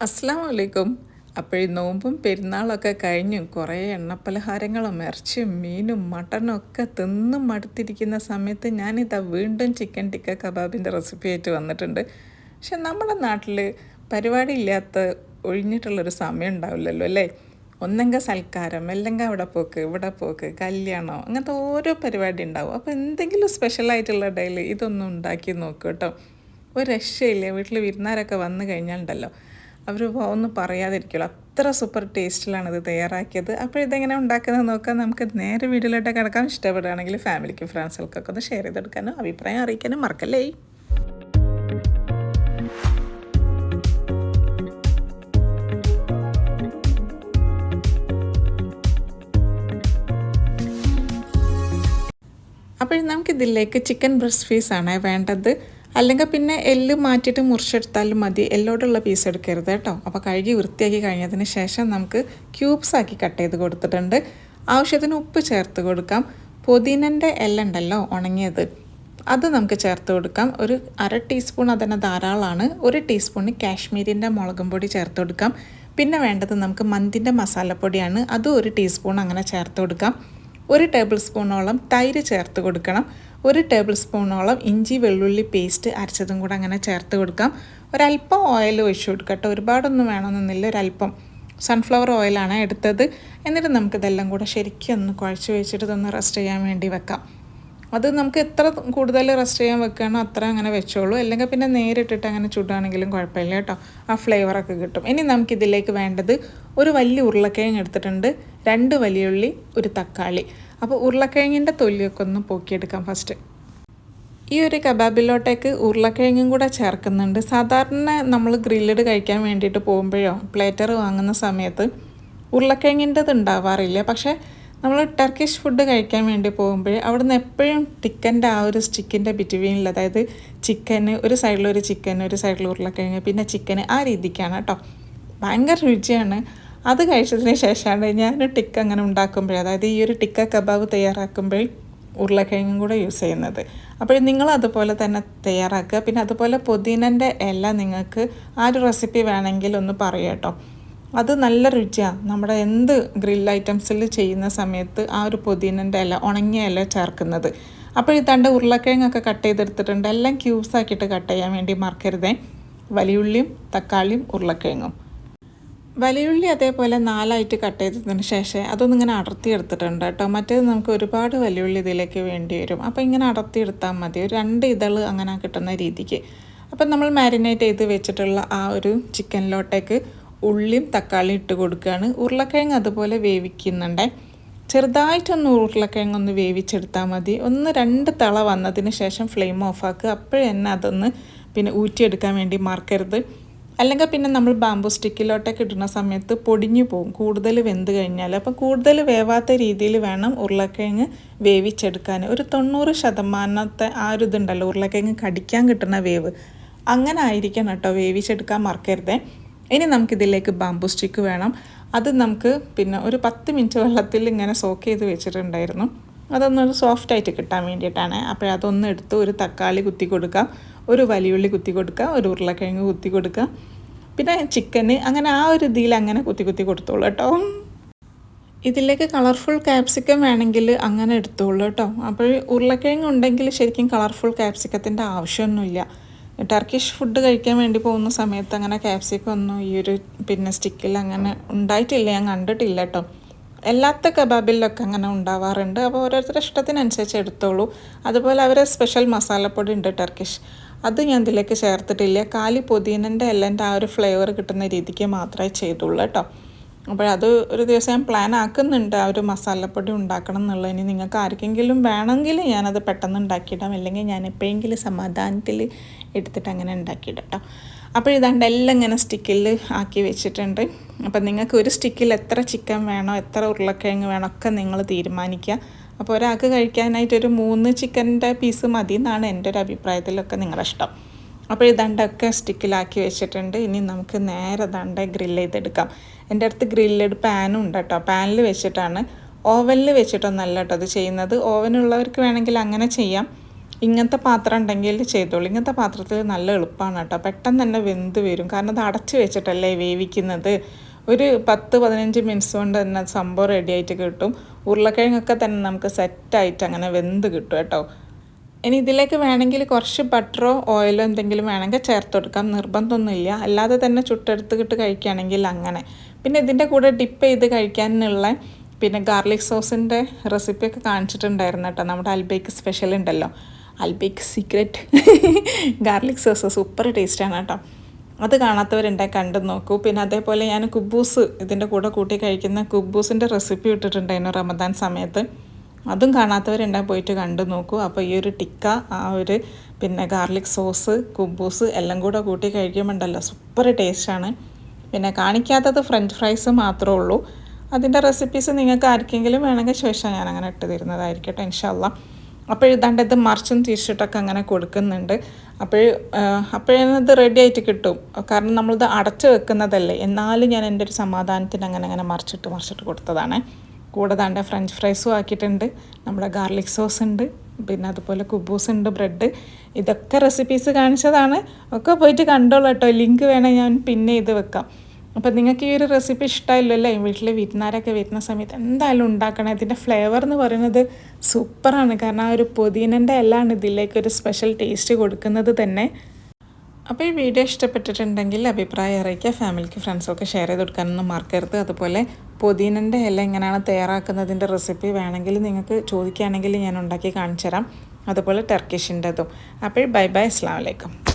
അസ്സാം വലൈക്കും അപ്പോഴീ നോമ്പും പെരുന്നാളൊക്കെ കഴിഞ്ഞു. കുറേ എണ്ണപ്പലഹാരങ്ങളും ഇറച്ചിയും മീനും മട്ടനും ഒക്കെ തിന്നും മടുത്തിരിക്കുന്ന സമയത്ത് ഞാനിതാ വീണ്ടും ചിക്കൻ ടിക്ക കബാബിന്റെ റെസിപ്പി ആയിട്ട് വന്നിട്ടുണ്ട്. പക്ഷെ നമ്മുടെ നാട്ടിൽ പരിപാടി ഇല്ലാത്ത ഒഴിഞ്ഞിട്ടുള്ളൊരു സമയം ഉണ്ടാവില്ലല്ലോ അല്ലേ? ഒന്നെങ്കിൽ സൽക്കാരം അല്ലെങ്കിൽ അവിടെ പോക്ക് ഇവിടെ പോക്ക് കല്യാണം അങ്ങനത്തെ ഓരോ പരിപാടി ഉണ്ടാവും. അപ്പോൾ എന്തെങ്കിലും സ്പെഷ്യലായിട്ടുള്ള ഡേയിൽ ഇതൊന്നും ഉണ്ടാക്കി നോക്കൂ കേട്ടോ. ഒരു രക്ഷയില്ല? വീട്ടിൽ വിരുന്നാരൊക്കെ വന്നു കഴിഞ്ഞാലുണ്ടല്ലോ. അവർ ഒന്ന് പറയാതിരിക്കുള്ളൂ. അത്ര സൂപ്പർ ടേസ്റ്റിലാണ് ഇത് തയ്യാറാക്കിയത്. അപ്പോൾ ഇതെങ്ങനെ ഉണ്ടാക്കുന്നത് നോക്കാം. നമുക്ക് നേരെ വീഡിയോയിലോട്ട് കിടക്കാൻ ഇഷ്ടപ്പെടുകയാണെങ്കിൽ ഫാമിലിക്കും ഫ്രണ്ട്സുകൾക്കൊക്കെ ഒന്ന് ഷെയർ ചെയ്തെടുക്കാനും അഭിപ്രായം അറിയിക്കാനും മറക്കല്ലേ? അപ്പോൾ നമുക്കിതിലേക്ക് ചിക്കൻ ബ്രസ്റ്റ് പീസാണ് വേണ്ടത്. അല്ലെങ്കിൽ പിന്നെ എല്ല് മാറ്റിയിട്ട് മുറിച്ചെടുത്താലും മതി. എല്ലോടുള്ള പീസ് എടുക്കരുത് കേട്ടോ. അപ്പോൾ കഴുകി വൃത്തിയാക്കി കഴിഞ്ഞതിന് ശേഷം നമുക്ക് ക്യൂബ്സ് ആക്കി കട്ട് ചെയ്ത് കൊടുത്തിട്ടുണ്ട്. ആവശ്യത്തിന് ഉപ്പ് ചേർത്ത് കൊടുക്കാം. പുതിനന്റെ എല്ലുണ്ടല്ലോ ഉണങ്ങിയത്. അത് നമുക്ക് ചേർത്ത് കൊടുക്കാം. ഒരു അര ടീസ്പൂൺ അതന്നെ ധാരാളമാണ്. ഒരു ടീസ്പൂണ് കാശ്മീരിന്റെ മുളകും പൊടി ചേർത്ത് കൊടുക്കാം. പിന്നെ വേണ്ടത് നമുക്ക് മന്തിന്റെ മസാലപ്പൊടിയാണ്. അതും ഒരു ടീസ്പൂൺ അങ്ങനെ ചേർത്ത് കൊടുക്കാം. ഒരു ടേബിൾ സ്പൂണോളം തൈര് ചേർത്ത് കൊടുക്കണം. ഒരു ടേബിൾ സ്പൂണോളം ഇഞ്ചി വെള്ളുള്ളി പേസ്റ്റ് അരച്ചതും കൂടെ അങ്ങനെ ചേർത്ത് കൊടുക്കാം. ഒരല്പം ഓയിൽ ഒഴിച്ചു കൊടുക്കട്ടെ. ഒരുപാടൊന്നും വേണമെന്നൊന്നുമില്ല ഒരല്പം സൺഫ്ലവർ ഓയിലാണ് എടുത്തത്. എന്നിട്ട് നമുക്കിതെല്ലാം കൂടെ ശരിക്കും ഒന്ന് കുഴച്ച് വെച്ചിട്ട് ഇതൊന്ന് റെസ്റ്റ് ചെയ്യാൻ വേണ്ടി വെക്കാം. അത് നമുക്ക് എത്ര കൂടുതൽ റെസ്റ്റ് ചെയ്യാൻ വെക്കുകയാണോ അത്ര അങ്ങനെ വെച്ചോളൂ. അല്ലെങ്കിൽ പിന്നെ നേരിട്ടിട്ട് അങ്ങനെ ചുടുകയാണെങ്കിലും കുഴപ്പമില്ല കേട്ടോ. ആ ഫ്ലേവറൊക്കെ കിട്ടും. ഇനി നമുക്കിതിലേക്ക് വേണ്ടത് ഒരു വലിയ ഉരുളക്കിഴങ്ങ് എടുത്തിട്ടുണ്ട്. രണ്ട് വലിയുള്ളി ഒരു തക്കാളി. അപ്പോൾ ഉരുളക്കിഴങ്ങിന്റെ തൊലിയൊക്കെ ഒന്ന് പോക്കിയെടുക്കാം ഫസ്റ്റ് ഈ ഒരു കബാബിലോട്ടേക്ക് ഉരുളക്കിഴങ്ങും കൂടെ ചേർക്കുന്നുണ്ട്. സാധാരണ നമ്മൾ ഗ്രില്ലഡ് കഴിക്കാൻ വേണ്ടിയിട്ട് പോകുമ്പോഴോ പ്ലേറ്റർ വാങ്ങുന്ന സമയത്ത് ഉരുളക്കിഴങ്ങിന്റെത് ഉണ്ടാവാറില്ല. പക്ഷേ നമ്മൾ ടർക്കിഷ് ഫുഡ് കഴിക്കാൻ വേണ്ടി പോകുമ്പോൾ അവിടുന്ന് എപ്പോഴും ടിക്കന്റെ ആ ഒരു സ്റ്റിക്കിന്റെ ബിറ്റ്വീനിൽ അതായത് ചിക്കന് ഒരു സൈഡിൽ ഒരു ചിക്കൻ ഒരു സൈഡിൽ ഉരുളക്കിഴങ്ങ് പിന്നെ ചിക്കന് ആ രീതിക്കാണ് കേട്ടോ. ഭയങ്കര രുചിയാണ്. അത് കഴിച്ചതിന് ശേഷമാണ് ഞാനൊരു ടിക്ക അങ്ങനെ ഉണ്ടാക്കുമ്പോൾ അതായത് ഈ ഒരു ടിക്ക കബാബ് തയ്യാറാക്കുമ്പോൾ ഉരുളക്കിഴങ്ങും കൂടെ യൂസ് ചെയ്യുന്നത്. അപ്പോൾ നിങ്ങൾ അതുപോലെ തന്നെ തയ്യാറാക്കുക. പിന്നെ അതുപോലെ പുതിനന്റെ ഇല നിങ്ങൾക്ക് ആ ഒരു റെസിപ്പി വേണമെങ്കിൽ ഒന്ന് പറയാം കേട്ടോ. അത് നല്ല രുചിയാണ് നമ്മുടെ എന്ത് ഗ്രിൽ ഐറ്റംസിൽ ചെയ്യുന്ന സമയത്ത് ആ ഒരു പുതിനന്റെ ഇല ഉണങ്ങിയ ഇല ചേർക്കുന്നത്. അപ്പോൾ ഈ ഇതാണ്ട് ഉരുളക്കിഴങ്ങൊക്കെ കട്ട് ചെയ്തെടുത്തിട്ടുണ്ട്. എല്ലാം ക്യൂബ്സ് ആക്കിയിട്ട് കട്ട് ചെയ്യാൻ വേണ്ടി മറക്കരുതേ. വലിയുള്ളിയും തക്കാളിയും ഉരുളക്കിഴങ്ങും. വലിയുള്ളി അതേപോലെ നാലായിട്ട് കട്ട് ചെയ്തതിന് ശേഷം അതൊന്നും ഇങ്ങനെ അടർത്തി എടുത്തിട്ടുണ്ട് കേട്ടോ. മറ്റേത് നമുക്ക് ഒരുപാട് വലിയുള്ളി ഇതിലേക്ക് വേണ്ടി വരും. അപ്പോൾ ഇങ്ങനെ അടർത്തി എടുത്താൽ മതി. ഒരു രണ്ട് ഇതൾ അങ്ങനെ കിട്ടുന്ന രീതിക്ക്. അപ്പം നമ്മൾ മാരിനേറ്റ് ചെയ്ത് വെച്ചിട്ടുള്ള ആ ഒരു ചിക്കനിലോട്ടേക്ക് ഉള്ളിയും തക്കാളിയും ഇട്ട് കൊടുക്കുകയാണ്. ഉരുളക്കിഴങ്ങ് അതുപോലെ വേവിക്കുന്നുണ്ടേ. ചെറുതായിട്ടൊന്ന് ഉരുളക്കിഴങ്ങ് ഒന്ന് വേവിച്ചെടുത്താൽ മതി. ഒന്ന് രണ്ട് തള വന്നതിന് ശേഷം ഫ്ലെയിം ഓഫാക്കുക അപ്പോഴെന്നെ അതൊന്ന് പിന്നെ ഊറ്റിയെടുക്കാൻ വേണ്ടി മറക്കരുത്. അല്ലെങ്കിൽ പിന്നെ നമ്മൾ ബാമ്പു സ്റ്റിക്കിലോട്ടൊക്കെ ഇടുന്ന സമയത്ത് പൊടിഞ്ഞു പോകും. കൂടുതൽ വെന്ത് കഴിഞ്ഞാൽ. അപ്പം കൂടുതൽ വേവാത്ത രീതിയിൽ വേണം ഉരുളക്കിഴങ്ങ് വേവിച്ചെടുക്കാൻ. ഒരു തൊണ്ണൂറ് ശതമാനത്തെ ആ ഒരു ഇതുണ്ടല്ലോ ഉരുളക്കിഴങ്ങ് കടിക്കാൻ കിട്ടുന്ന വേവ്. അങ്ങനെ ആയിരിക്കണം കേട്ടോ വേവിച്ചെടുക്കാൻ മറക്കരുതേ. ഇനി നമുക്കിതിലേക്ക് ബാമ്പു സ്റ്റിക്ക് വേണം. അത് നമുക്ക് പിന്നെ ഒരു പത്ത് മിനിറ്റ് വെള്ളത്തിൽ ഇങ്ങനെ സോക്ക് ചെയ്ത് വെച്ചിട്ടുണ്ടായിരുന്നു. അതൊന്നൊരു സോഫ്റ്റായിട്ട് കിട്ടാൻ വേണ്ടിയിട്ടാണ്. അപ്പോൾ അതൊന്ന് എടുത്ത് ഒരു തക്കാളി കുത്തി കൊടുക്കാം. ഒരു വലിയുള്ളി കുത്തി കൊടുക്കുക ഒരു ഉരുളക്കിഴങ്ങ് കുത്തി കൊടുക്കുക. പിന്നെ ചിക്കന് അങ്ങനെ ആ ഒരു ഇതിൽ അങ്ങനെ കുത്തി കുത്തി കൊടുത്തോളൂ കേട്ടോ. ഇതിലേക്ക് കളർഫുൾ ക്യാപ്സിക്കം വേണമെങ്കിൽ അങ്ങനെ എടുത്തോളൂ കേട്ടോ. അപ്പോൾ ഉരുളക്കിഴങ്ങ് ഉണ്ടെങ്കിൽ ശരിക്കും കളർഫുൾ ക്യാപ്സിക്കത്തിന്റെ ആവശ്യമൊന്നുമില്ല. ടർക്കിഷ് ഫുഡ് കഴിക്കാൻ വേണ്ടി പോകുന്ന സമയത്ത് അങ്ങനെ ക്യാപ്സിക്കം ഒന്നും ഈ ഒരു പിന്നെ സ്റ്റിക്കിൽ അങ്ങനെ ഉണ്ടായിട്ടില്ല ഞാൻ കണ്ടിട്ടില്ല കേട്ടോ. എല്ലാത്ത കബാബിലൊക്കെ അങ്ങനെ ഉണ്ടാവാറുണ്ട്. അപ്പോൾ ഓരോരുത്തരുടെ ഇഷ്ടത്തിനനുസരിച്ച് എടുത്തോളൂ. അതുപോലെ അവരെ സ്പെഷ്യൽ മസാലപ്പൊടി ഉണ്ട് ടർക്കിഷ് അത് ഞാൻ ഇതിലേക്ക് ചേർത്തിട്ടില്ല. കാലി പുതിനന്റെ എല്ലാം ആ ഒരു ഫ്ലേവർ കിട്ടുന്ന രീതിക്ക് മാത്രമേ ചെയ്തുള്ളൂ കേട്ടോ. അപ്പോൾ അത് ഒരു ദിവസം ഞാൻ പ്ലാൻ ആക്കുന്നുണ്ട്. ആ ഒരു മസാലപ്പൊടി ഉണ്ടാക്കണം എന്നുള്ളത്. ഇനി നിങ്ങൾക്ക് ആർക്കെങ്കിലും വേണമെങ്കിൽ ഞാനത് പെട്ടെന്ന് ഉണ്ടാക്കിയിടാം. അല്ലെങ്കിൽ ഞാൻ എപ്പോഴെങ്കിലും സമാധാനത്തിൽ എടുത്തിട്ട് അങ്ങനെ ഉണ്ടാക്കിയിടാം കേട്ടോ. അപ്പോൾ ഇതാണ്ട് എല്ലാം ഇങ്ങനെ സ്റ്റിക്കിൽ ആക്കി വെച്ചിട്ടുണ്ട്. അപ്പം നിങ്ങൾക്ക് ഒരു സ്റ്റിക്കിൽ എത്ര ചിക്കൻ വേണോ എത്ര ഉരുളക്കിഴങ്ങ് വേണോ ഒക്കെ നിങ്ങൾ തീരുമാനിക്കുക. അപ്പോൾ ഒരാൾക്ക് കഴിക്കാനായിട്ട് ഒരു മൂന്ന് ചിക്കന്റെ പീസ് മതി എന്നാണ് എന്റെ ഒരു അഭിപ്രായത്തിലൊക്കെ നിങ്ങളുടെ ഇഷ്ടം. അപ്പോൾ ഇതണ്ടൊക്കെ സ്റ്റിക്കിലാക്കി വെച്ചിട്ടുണ്ട്. ഇനി നമുക്ക് നേരെ ദണ്ട ഗ്രില്ല് ചെയ്തെടുക്കാം. എന്റെ അടുത്ത് ഗ്രില്ലഡ് പാനും ഉണ്ട് കേട്ടോ. പാനിൽ വെച്ചിട്ടാണ്. ഓവനിൽ വെച്ചിട്ടൊന്നല്ല കേട്ടോ അത് ചെയ്യുന്നത്. ഓവനുള്ളവർക്ക് വേണമെങ്കിൽ അങ്ങനെ ചെയ്യാം. ഇങ്ങനത്തെ പാത്രം ഉണ്ടെങ്കിൽ ചെയ്തോളൂ. ഇങ്ങനത്തെ പാത്രത്തിൽ നല്ല എളുപ്പമാണ് കേട്ടോ. പെട്ടെന്ന് തന്നെ വെന്ത് വരും. കാരണം അത് അടച്ച് വെച്ചിട്ടല്ലേ വേവിക്കുന്നത്. ഒരു പത്ത് പതിനഞ്ച് മിനിറ്റ്സ് കൊണ്ട് തന്നെ സംഭവം റെഡി ആയിട്ട് കിട്ടും. ഉരുളക്കിഴങ്ങൊക്കെ തന്നെ നമുക്ക് സെറ്റായിട്ട് അങ്ങനെ വെന്ത് കിട്ടും കേട്ടോ. ഇനി ഇതിലേക്ക് വേണമെങ്കിൽ കുറച്ച് ബട്ടറോ ഓയിലോ എന്തെങ്കിലും വേണമെങ്കിൽ ചേർത്ത് കൊടുക്കാം. നിർബന്ധമൊന്നുമില്ല. അല്ലാതെ തന്നെ ചുട്ടെടുത്തിട്ട് കഴിക്കുകയാണെങ്കിൽ അങ്ങനെ. പിന്നെ ഇതിന്റെ കൂടെ ഡിപ്പ് ചെയ്ത് കഴിക്കാനുള്ള പിന്നെ ഗാർലിക് സോസിന്റെ റെസിപ്പിയൊക്കെ കാണിച്ചിട്ടുണ്ടായിരുന്നു കേട്ടോ. നമ്മുടെ അൽബേക്ക് സ്പെഷ്യൽ ഉണ്ടല്ലോ. Albaik secret garlic sauce super ടേസ്റ്റാണ് കേട്ടോ. അത് കാണാത്തവരുണ്ടെ കണ്ടു നോക്കൂ. പിന്നെ അതേപോലെ ഞാൻ കുബൂസ് ഇതിന്റെ കൂടെ കൂട്ടി കഴിക്കുന്ന കുബൂസിന്റെ റെസിപ്പി ഇട്ടിട്ടുണ്ടായിരുന്നു റമദാൻ സമയത്ത്. അതും കാണാത്തവരുണ്ടെങ്കിൽ പോയിട്ട് കണ്ടു നോക്കൂ. അപ്പോൾ ഈ ഒരു ടിക്ക ആ ഒരു പിന്നെ ഗാർലിക് സോസ് കുബൂസ് എല്ലാം കൂടെ കൂട്ടി കഴിക്കുമ്പോണ്ടല്ലോ സൂപ്പർ ടേസ്റ്റാണ് പിന്നെ കാണിക്കാത്തത് ഫ്രഞ്ച് ഫ്രൈസ് മാത്രമേ ഉള്ളൂ. അതിന്റെ റെസിപ്പീസ് നിങ്ങൾക്ക് ആർക്കെങ്കിലും വേണമെങ്കിൽ ശേഷം ഞാൻ അങ്ങനെ ഇട്ട് തരുന്നതായിരിക്കട്ടെ ഇൻഷാല്ല അപ്പോൾ ഇതാണ്ട് ഇത് മറിച്ചും ടീഷർട്ടൊക്കെ അങ്ങനെ കൊടുക്കുന്നുണ്ട്. അപ്പോൾ അപ്പോഴത് റെഡി ആയിട്ട് കിട്ടും. കാരണം നമ്മളിത് അടച്ചു വെക്കുന്നതല്ലേ. എന്നാലും ഞാൻ എന്റെ ഒരു സമാധാനത്തിന് അങ്ങനെ അങ്ങനെ മറിച്ചിട്ട് മറിച്ചിട്ട് കൊടുത്തതാണ്. കൂടെ താണ്ട ഫ്രഞ്ച് ഫ്രൈസും ആക്കിയിട്ടുണ്ട്. നമ്മുടെ ഗാർലിക് സോസ് ഉണ്ട്. പിന്നെ അതുപോലെ കുബൂസ് ഉണ്ട് ബ്രെഡ് ഇതൊക്കെ റെസിപ്പീസ് കാണിച്ചതാണ്. ഒക്കെ പോയിട്ട് കണ്ടോളൂ കേട്ടോ. ലിങ്ക് വേണേൽ ഞാൻ പിന്നെ ഇത് വെക്കാം. അപ്പോൾ നിങ്ങൾക്ക് ഈ ഒരു റെസിപ്പി ഇഷ്ടമായില്ലല്ലേ വീട്ടിൽ വിരുന്നാരൊക്കെ വരുന്ന സമയത്ത് എന്തായാലും ഉണ്ടാക്കണം. ഇതിന്റെ ഫ്ലേവർ എന്ന് പറയുന്നത് സൂപ്പറാണ്. കാരണം ആ ഒരു പുതിനന്റെ എല്ലാം ഇതിലേക്ക് ഒരു സ്പെഷ്യൽ ടേസ്റ്റ് കൊടുക്കുന്നത് തന്നെ. അപ്പോൾ ഈ വീഡിയോ ഇഷ്ടപ്പെട്ടിട്ടുണ്ടെങ്കിൽ അഭിപ്രായം അറിയിക്കുക. ഫാമിലിക്ക് ഫ്രണ്ട്സൊക്കെ ഷെയർ ചെയ്ത് കൊടുക്കാനൊന്നും മറക്കരുത്. അതുപോലെ പുതിനന്റെ ഇല എങ്ങനെയാണ് തയ്യാറാക്കുന്നതിന്റെ റെസിപ്പി വേണമെങ്കിൽ നിങ്ങൾക്ക് ചോദിക്കുകയാണെങ്കിൽ ഞാൻ ഉണ്ടാക്കി കാണിച്ചു തരാം അതുപോലെ ടർക്കിഷിന്റെതും അപ്പോൾ ബൈ ബൈ അസ്ലാം വലൈക്കും